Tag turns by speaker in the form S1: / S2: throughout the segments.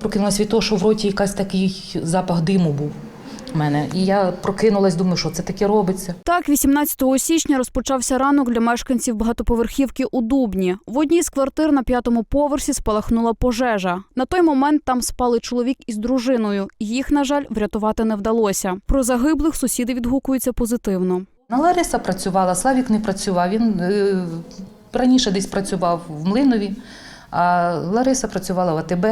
S1: Прокинулась від того, що в роті якийсь такий запах диму був мене. І я прокинулась, думаю, що це таке робиться.
S2: Так, 18 січня розпочався ранок для мешканців багатоповерхівки у Дубні. В одній з квартир на п'ятому поверсі спалахнула пожежа. На той момент там спали чоловік із дружиною. Їх, на жаль, врятувати не вдалося. Про загиблих сусіди відгукуються позитивно.
S1: Ну, Лариса працювала, Славік не працював. Він е, раніше десь працював в Млинові, а Лариса працювала в АТБ.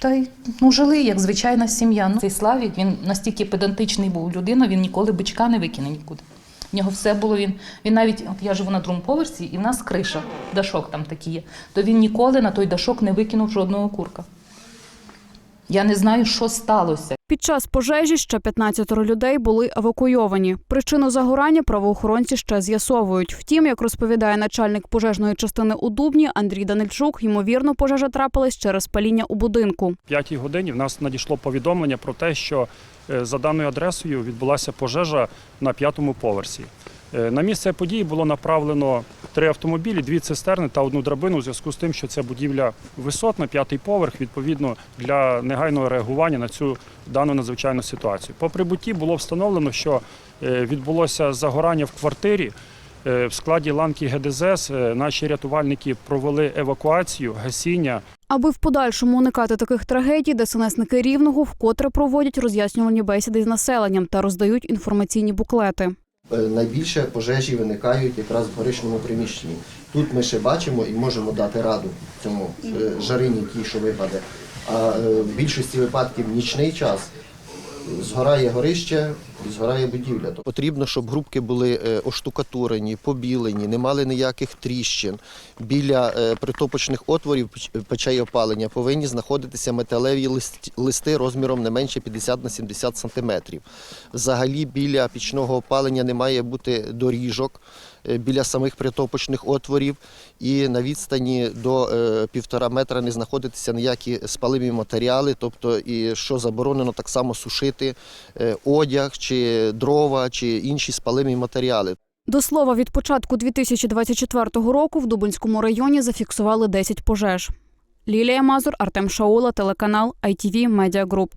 S1: Та й ну, жили як звичайна сім'я. Ну, цей Славік він настільки педантичний був людина, він ніколи бичка не викине нікуди. В нього все було він. Він навіть, от я живу на другому поверсі, і в нас криша, дашок там такі є. То він ніколи на той дашок не викинув жодного курка. Я не знаю, що сталося.
S2: Під час пожежі ще 15 людей були евакуйовані. Причину загорання правоохоронці ще з'ясовують. Втім, як розповідає начальник пожежної частини у Дубні Андрій Данильчук, ймовірно, пожежа трапилась через паління у будинку.
S3: п'ятій годині в нас надійшло повідомлення про те, що е, за даною адресою відбулася пожежа на п'ятому поверсі. Е, На місце події було направлено три автомобілі, дві цистерни та одну драбину у зв'язку з тим, що це будівля висотна, п'ятий поверх, відповідно для негайного реагування на цю дану надзвичайну ситуацію. По прибутті було встановлено, що е, відбулося загорання в квартирі. Е, В складі ланки ГДЗС наші рятувальники провели евакуацію, гасіння
S2: Аби в подальшому уникати таких трагедій, ДСНСники рівного вкотре проводять роз'яснювальні бесіди з населенням та роздають інформаційні буклети.
S4: Е, найбільше пожежі виникають якраз в горичному приміщенні. Тут ми ще бачимо і можемо дати раду цьому е, жарині, тій, що випаде. А е, в більшості випадків нічний час згорає горище і будівля. Потрібно, щоб грубки були е, оштукатурені, побілені, не мали ніяких тріщин. Біля е, притопочних отворів печей опалення повинні знаходитися металеві листи розміром не менше 50 на 70 сантиметрів. Взагалі біля пічного опалення не має бути доріжок е, біля самих притопочних отворів і на відстані до е, півтора метра не знаходитися ніякі спалимі матеріали, тобто і що заборонено так само сушити е, одяг чи дрова чи інші спалимі матеріали.
S2: До слова, від початку 2024 року в Дубинському районі зафіксували 10 пожеж. Лілія Мазур, Артем Шаула, телеканал ITV Media Group.